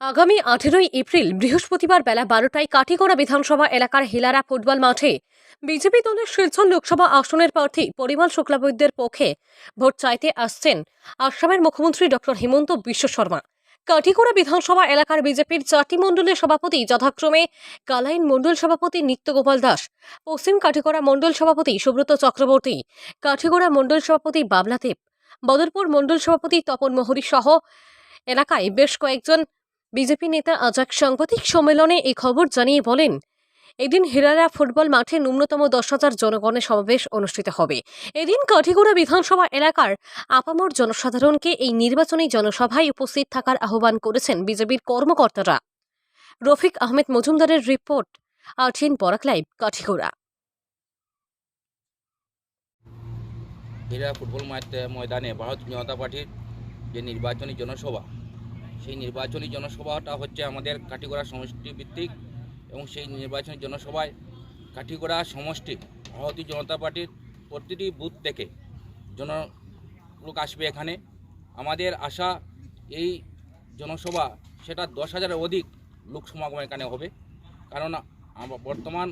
আগামী আঠেরোই এপ্রিল বৃহস্পতিবার বেলা বারোটায় কাঠিগড়া বিধানসভা এলাকার হিলারা ফুটবল মাঠে বিজেপি দলের শিলচর লোকসভা আসনের প্রার্থী পরিমল শুক্লাবৈদ্যের পক্ষে ভোট চাইতে আসছেন আসামের মুখ্যমন্ত্রী ডক্টর হিমন্ত বিশ্ব শর্মা। কাঠিগড়া বিধানসভা এলাকার বিজেপির চারটি মণ্ডলের সভাপতি যথাক্রমে কালাইন মণ্ডল সভাপতি নিত্যগোপাল দাস, পশ্চিম কাঠিগড়া মণ্ডল সভাপতি সুব্রত চক্রবর্তী, কাঠিগড়া মণ্ডল সভাপতি বাবলা দেব, বদরপুর মণ্ডল সভাপতি তপন মোহরি সহ এলাকায় বেশ কয়েকজন বিজেপি নেতা আজ এক সাংবাদিক সম্মেলনে এই খবর জানিয়ে বলেন, এদিন হিরারা ফুটবল মাঠে ন্যূনতম দশ হাজার জনগণের সমাবেশ অনুষ্ঠিত হবে। এদিন কাঠিগড়া বিধানসভা এলাকার আপামর জনসাধারণকে এই নির্বাচনী জনসভায় উপস্থিত থাকার আহ্বান করেছেন বিজেপির কর্মকর্তারা। রফিক আহমেদ মজুমদারের report, RTN Barak live, Kathigora. Hira football ময়দানে ভারত জনতা পার্টির যে নির্বাচনী জনসভা সেই নির্বাচনী জনসভাটা হচ্ছে আমাদের কাঠিগড়া সমষ্টি ভিত্তিক এবং সেই নির্বাচনী জনসভায় কাঠিগড়া সমষ্টি, ভারতীয় জনতা পার্টির প্রতিটি বুথ থেকে জন লোক আসবে এখানে। আমাদের আশা এই জনসভা, সেটা দশ হাজারের অধিক লোক সমাগম এখানে হবে। কারণ বর্তমান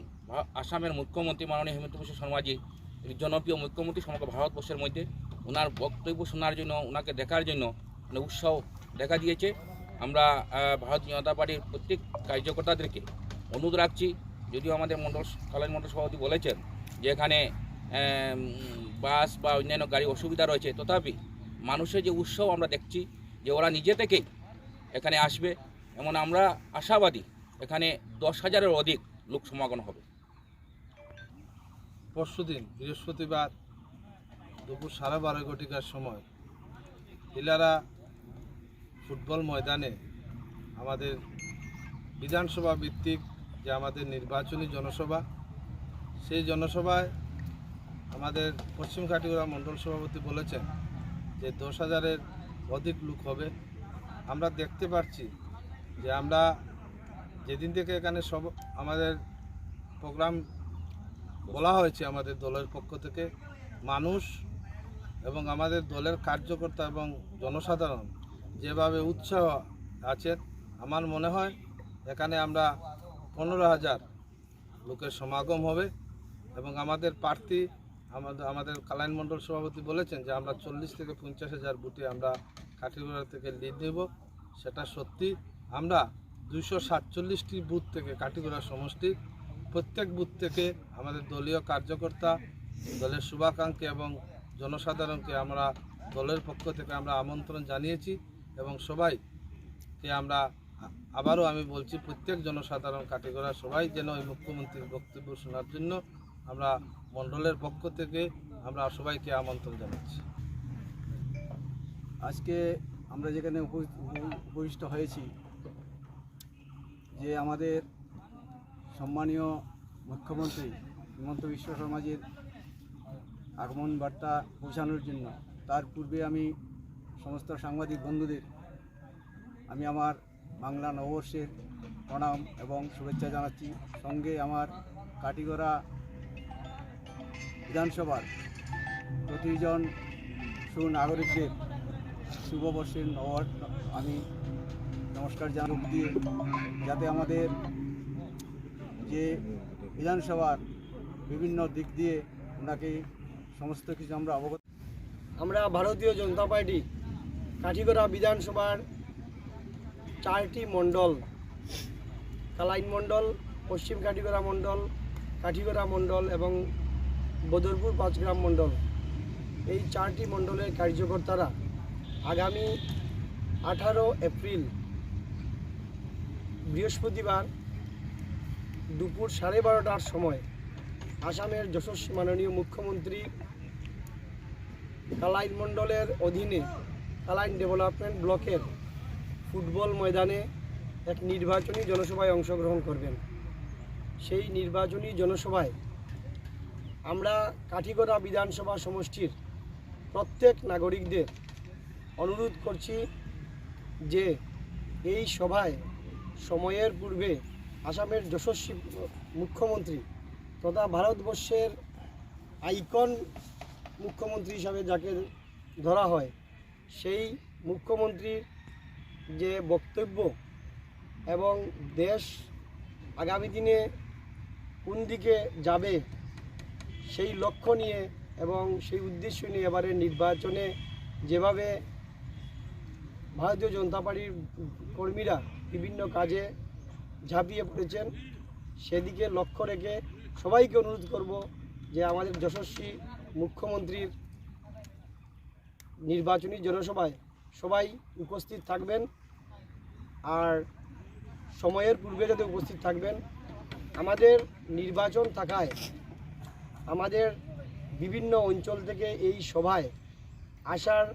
আসামের মুখ্যমন্ত্রী মাননীয় হেমন্ত বিশ্ব শর্মাজি জনপ্রিয় মুখ্যমন্ত্রী সমগ্র ভারতবর্ষের মধ্যে। ওনার বক্তব্য শোনার জন্য, ওনাকে দেখার জন্য মানে উৎসাহ দেখা দিয়েছে। আমরা ভারতীয় জনতা পার্টির প্রত্যেক কার্যকর্তাদেরকে অনুরোধ রাখছি, যদিও আমাদের মণ্ডল কালাইন মণ্ডল সভাপতি বলেছেন যে এখানে বাস বা অন্যান্য গাড়ি অসুবিধা রয়েছে। তথাপি মানুষের যে উৎসব আমরা দেখছি যে ওরা নিজে থেকেই এখানে আসবে এমন আমরা আশাবাদী এখানে দশ হাজারের অধিক লোক সমাগম হবে। পরশুদিন বৃহস্পতিবার দুপুর সাড়ে বারো ঘটিকার সময়, হিলারা ফুটবল ময়দানে আমাদের বিধানসভা ভিত্তিক যে আমাদের নির্বাচনী জনসভা, সেই জনসভায় আমাদের পশ্চিম কাটিগড়া মণ্ডল সভাপতি বলেছেন যে দশ হাজারের অধিক লোক হবে। আমরা দেখতে পাচ্ছি যে আমরা যেদিন থেকে এখানে সব আমাদের প্রোগ্রাম বলা হয়েছে আমাদের দলের পক্ষ থেকে, মানুষ এবং আমাদের দলের কার্যকর্তা এবং জনসাধারণ যেভাবে উৎসাহ আছেন আমার মনে হয় এখানে আমরা পনেরো হাজার লোকের সমাগম হবে এবং আমাদের প্রার্থী আমাদের আমাদের কালাইন মণ্ডল সভাপতি বলেছেন যে আমরা চল্লিশ থেকে পঞ্চাশ হাজার বুথে আমরা কাঠিগড়া থেকে লিড নেব। সেটা সত্যি। আমরা দুইশো সাতচল্লিশটি বুথ থেকে কাঠিগড়া সমষ্টি, প্রত্যেক বুথ থেকে আমাদের দলীয় কার্যকর্তা, দলের শুভাকাঙ্ক্ষী এবং জনসাধারণকে আমরা দলের পক্ষ থেকে আমরা আমন্ত্রণ জানিয়েছি। এবং সবাইকে আমরা আবারও আমি বলছি, প্রত্যেক জনসাধারণ কাটিগড়া সবাই যেন ওই মুখ্যমন্ত্রীর বক্তব্য শোনার জন্য আমরা মণ্ডলের পক্ষ থেকে আমরা সবাইকে আমন্ত্রণ জানাচ্ছি। আজকে আমরা যেখানে উপ- উপ- উপবিষ্ট হয়েছি, যে আমাদের সম্মানীয় মুখ্যমন্ত্রী হিমন্ত বিশ্ব শর্মাজির আগমন বার্তা পৌঁছানোর জন্য, তার পূর্বে আমি সমস্ত সাংবাদিক বন্ধুদের, আমি আমার বাংলা নববর্ষের প্রণাম এবং শুভেচ্ছা জানাচ্ছি। সঙ্গে আমার কাটিগড়া বিধানসভার প্রতিজন সুনাগরিকদের শুভবর্ষের নব আমি নমস্কার জানাব দিয়ে যাতে আমাদের যে বিধানসভার বিভিন্ন দিক দিয়ে ওনাকে সমস্ত কিছু আমরা অবগত আমরা ভারতীয় জনতা পার্টি কাঠিগড়া বিধানসভার চারটি মণ্ডল, কালাইন মণ্ডল, পশ্চিম কাঠিগড়া মণ্ডল কাঠিগড়া মণ্ডল এবং বদরপুর পাঁচগ্রাম মণ্ডল। এই চারটি মণ্ডলের কার্যকর্তারা আগামী আঠারো এপ্রিল বৃহস্পতিবার দুপুর সাড়ে বারোটার সময় আসামের যশস্বী মাননীয় মুখ্যমন্ত্রী কালাইন মণ্ডলের অধীনে কালাইন ডেভেলপমেন্ট ব্লকের ফুটবল ময়দানে এক নির্বাচনী জনসভায় অংশগ্রহণ করবেন। সেই নির্বাচনী জনসভায় আমরা কাঠিগড়া বিধানসভা সমষ্টির প্রত্যেক নাগরিকদের অনুরোধ করছি যে এই সভায় সময়ের পূর্বে আসামের যশস্বী মুখ্যমন্ত্রী তথা ভারতবর্ষের আইকন মুখ্যমন্ত্রী হিসাবে যাকে ধরা হয় সেই মুখ্যমন্ত্রীর যে বক্তব্য এবং দেশ আগামী দিনে কোন দিকে যাবে, সেই লক্ষ্য নিয়ে এবং সেই উদ্দেশ্য নিয়ে এবারে নির্বাচনে যেভাবে ভারতীয় জনতা পার্টির কর্মীরা বিভিন্ন কাজে ঝাঁপিয়ে পড়েছেন, সেদিকে লক্ষ্য রেখে সবাইকে অনুরোধ করব যে আমাদের যশস্বী মুখ্যমন্ত্রীর নির্বাচনী জনসভায় সবাই উপস্থিত থাকবেন আর সময়ের পূর্বে যাতে উপস্থিত থাকবেন। আমাদের নির্বাচন থাকায় আমাদের বিভিন্ন অঞ্চল থেকে এই সভায় আসার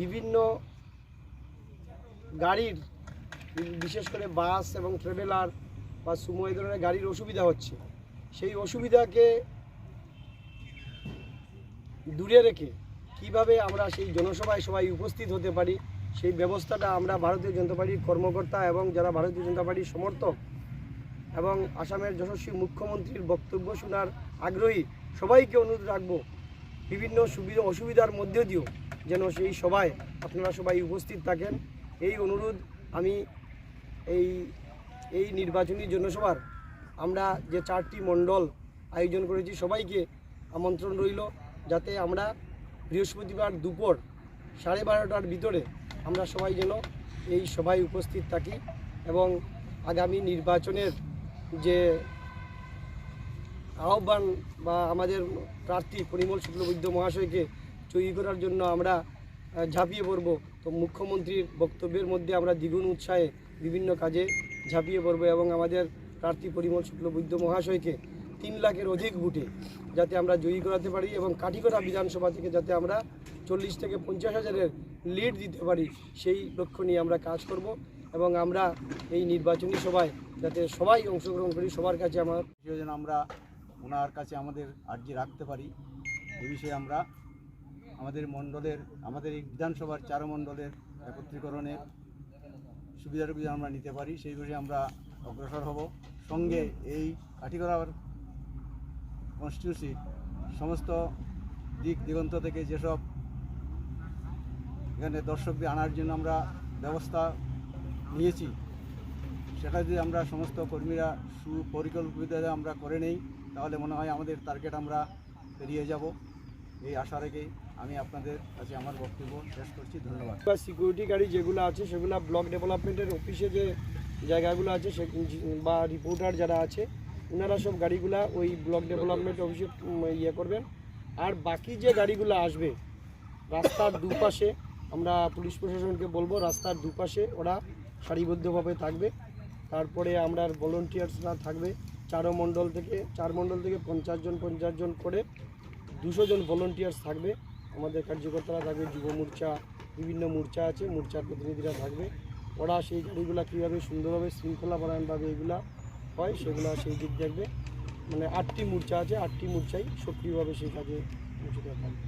বিভিন্ন গাড়ির, বিশেষ করে বাস এবং ট্রেভেলার বা সুমো এই ধরনের গাড়ির অসুবিধা হচ্ছে। সেই অসুবিধাকে দূরে রেখে কীভাবে আমরা সেই জনসভায় সবাই উপস্থিত হতে পারি, সেই ব্যবস্থাটা আমরা ভারতীয় জনতা পার্টির কর্মকর্তা এবং যারা ভারতীয় জনতা পার্টির সমর্থক এবং আসামের যশস্বী মুখ্যমন্ত্রীর বক্তব্য শোনার আগ্রহী সবাইকে অনুরোধ রাখব, বিভিন্ন সুবিধা, অসুবিধার মধ্যে দিয়েও যেন সেই সভায় আপনারা সবাই উপস্থিত থাকেন। এই অনুরোধ আমি এই এই নির্বাচনী জনসভার আমরা যে চারটি মণ্ডল আয়োজন করেছি সবাইকে আমন্ত্রণ রইল, যাতে আমরা বৃহস্পতিবার দুপুর সাড়ে বারোটার ভিতরে আমরা সবাই যেন এই সভায় উপস্থিত থাকি এবং আগামী নির্বাচনের যে আহ্বান বা আমাদের প্রার্থী পরিমল শুক্লবৈদ্য মহাশয়কে জয়ী করার জন্য আমরা ঝাঁপিয়ে পড়ব। তো মুখ্যমন্ত্রীর বক্তব্যের মধ্যে আমরা দ্বিগুণ উৎসাহে বিভিন্ন কাজে ঝাঁপিয়ে পড়ব এবং আমাদের প্রার্থী পরিমল শুক্লবৈদ্য মহাশয়কে তিন লাখের অধিক ভোটে যাতে আমরা জয়ী করাতে পারি এবং কাঠিগড়া বিধানসভা থেকে যাতে আমরা চল্লিশ থেকে পঞ্চাশ হাজারের লিড দিতে পারি, সেই লক্ষ্য নিয়ে আমরা কাজ করব এবং আমরা এই নির্বাচনী সভায় যাতে সবাই অংশগ্রহণ করি, সবার কাছে আমার যেন আমরা ওনার কাছে আমাদের আর্জি রাখতে পারি। এই বিষয়ে আমরা আমাদের মণ্ডলের, আমাদের এই বিধানসভার চার মণ্ডলের একত্রীকরণের যেন আমরা নিতে পারি, সেই বিষয়ে আমরা অগ্রসর হব। সঙ্গে এই কাঠিগড়ার কনস্টিটিউসি সমস্ত দিক দিগন্ত থেকে যেসব এখানে দর্শকদের আনার জন্য আমরা ব্যবস্থা নিয়েছি, সেটা যদি আমরা সমস্ত কর্মীরা সুপরিকল্পিত আমরা করে নেই, তাহলে মনে হয় আমাদের টার্গেট আমরা পেরিয়ে যাব। এই আশা রেখেই আমি আপনাদের কাছে আমার বক্তব্য শেষ করছি। ধন্যবাদ। সিকিউরিটি গাড়ি যেগুলো আছে, সেগুলো ব্লক ডেভেলপমেন্টের অফিসে যে জায়গাগুলো আছে, সে বা রিপোর্টার যারা আছে ওনারা সব গাড়িগুলা ওই ব্লক ডেভেলপমেন্ট অফিসে ইয়ে করবেন। আর বাকি যে গাড়িগুলো আসবে, রাস্তার দুপাশে, আমরা পুলিশ প্রশাসনকে বলব, রাস্তার দুপাশে ওরা সারিবদ্ধভাবে থাকবে। তারপরে আমরা ভলেন্টিয়ার্সরা থাকবে, চারো মণ্ডল থেকে, চার মণ্ডল থেকে পঞ্চাশ জন পঞ্চাশ জন করে দুশো জন ভলেন্টিয়ার্স থাকবে। আমাদের কার্যকর্তারা থাকবে, যুব মোর্চা, বিভিন্ন মোর্চা আছে, মোর্চার প্রতিনিধিরা থাকবে। ওরা সেই গাড়িগুলো কীভাবে সুন্দরভাবে শৃঙ্খলাপরায়ণভাবে এগুলা হয়, সেগুলো সেই দিক দেখবে। মানে আটটি মূর্চা আছে, আটটি মূর্চাই সক্রিয়ভাবে সেই কাজে নিয়োজিত থাকবে